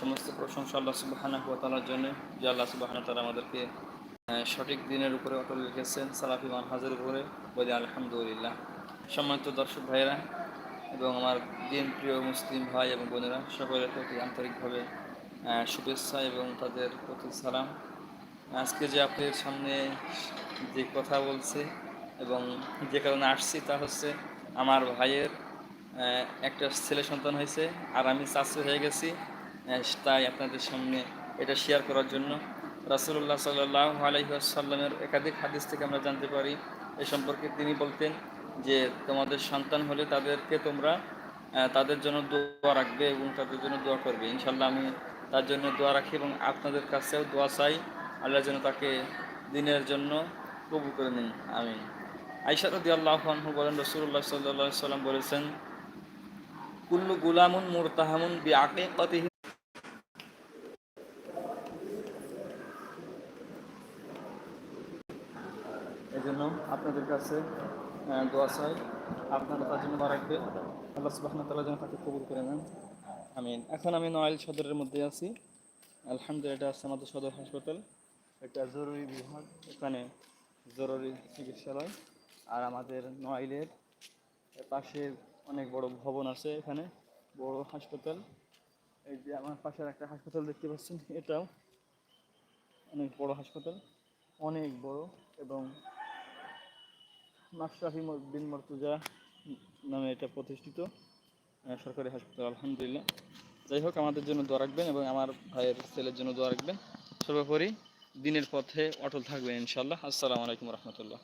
সমস্ত প্রশংসা আল্লাহ সুবাহানা হুয়া তালার জন্য, যে আল্লাহ সুবাহানা তালা আমাদেরকে সঠিক দিনের উপরে অটল রেখেছেন, সালাফি হাজের উপরে, বলে আলহামদুলিল্লাহ। সম্মানিত দর্শক ভাইয়েরা এবং আমার দিন প্রিয় মুসলিম ভাই এবং বোনেরা, সকলের প্রতি আন্তরিকভাবে শুভেচ্ছা এবং তাদের প্রতি সালাম। আজকে যে আপনাদের সামনে যে কথা বলছে এবং যে কারণে আসছি তা হচ্ছে আমার ভাইয়ের একটা ছেলে সন্তান হয়েছে, আর আমি চাষু হয়ে গেছি। তাই আপনাদের সামনে এটা শেয়ার করার জন্য। রাসুল্লাহ সাল্লাহ আলহিহাসাল্লামের একাধিক হাদিস থেকে আমরা জানতে পারি। এ সম্পর্কে তিনি বলতেন যে, তোমাদের সন্তান হলে তাদেরকে তোমরা তাদের জন্য দোয়া রাখবে এবং তাদের জন্য দোয়া করবে। ইনশাল্লাহ আমি তার জন্য দোয়া রাখি এবং আপনাদের কাছেও দোয়া চাই। আল্লাহ যেন তাকে দিনের জন্য কবুল করে নিন। আমিন। আইসা আল্লাহ আনহু বলেন রসুল্লাহ সাল্লাহ সাল্লাম বলেছেন, কুল্লু গুলামুন মুরতাহামুন বি এই জন্য আপনাদের কাছে দোয়া চাই। আপনারা তার জন্য রাখবেন। আল্লাহ সুবাহ তালা যেন তাকে কবুল করে নেন। আমিন। এখন আমি নয়াইল সদরের মধ্যে আছি। আলহামদুলিল্লাহ, এটা আছে আমাদের সদর হাসপাতাল। এটা জরুরি বিভাগ। এখানে জরুরি চিকিৎসালয়। আর আমাদের নয়াইলের পাশে অনেক বড় ভবন আছে এখানে। বড় হাসপাতাল। এই যে আমার পাশের একটা হাসপাতাল দেখতে পাচ্ছেন, এটাও অনেক বড় হাসপাতাল। অনেক বড় এবং মাশরাফি ম- বিন মর্তুজা নামে এটা প্রতিষ্ঠিত সরকারি হাসপাতাল, আলহামদুলিল্লাহ। যাই হোক, আমাদের জন্য দোয়া রাখবেন এবং আমার ভাইয়ের ছেলের জন্য দোয়া রাখবেন। সর্বোপরি দিনের পথে অটল থাকবেন ইনশাল্লাহ আসসালামু আলাইকুম রহমতুল্লাহ।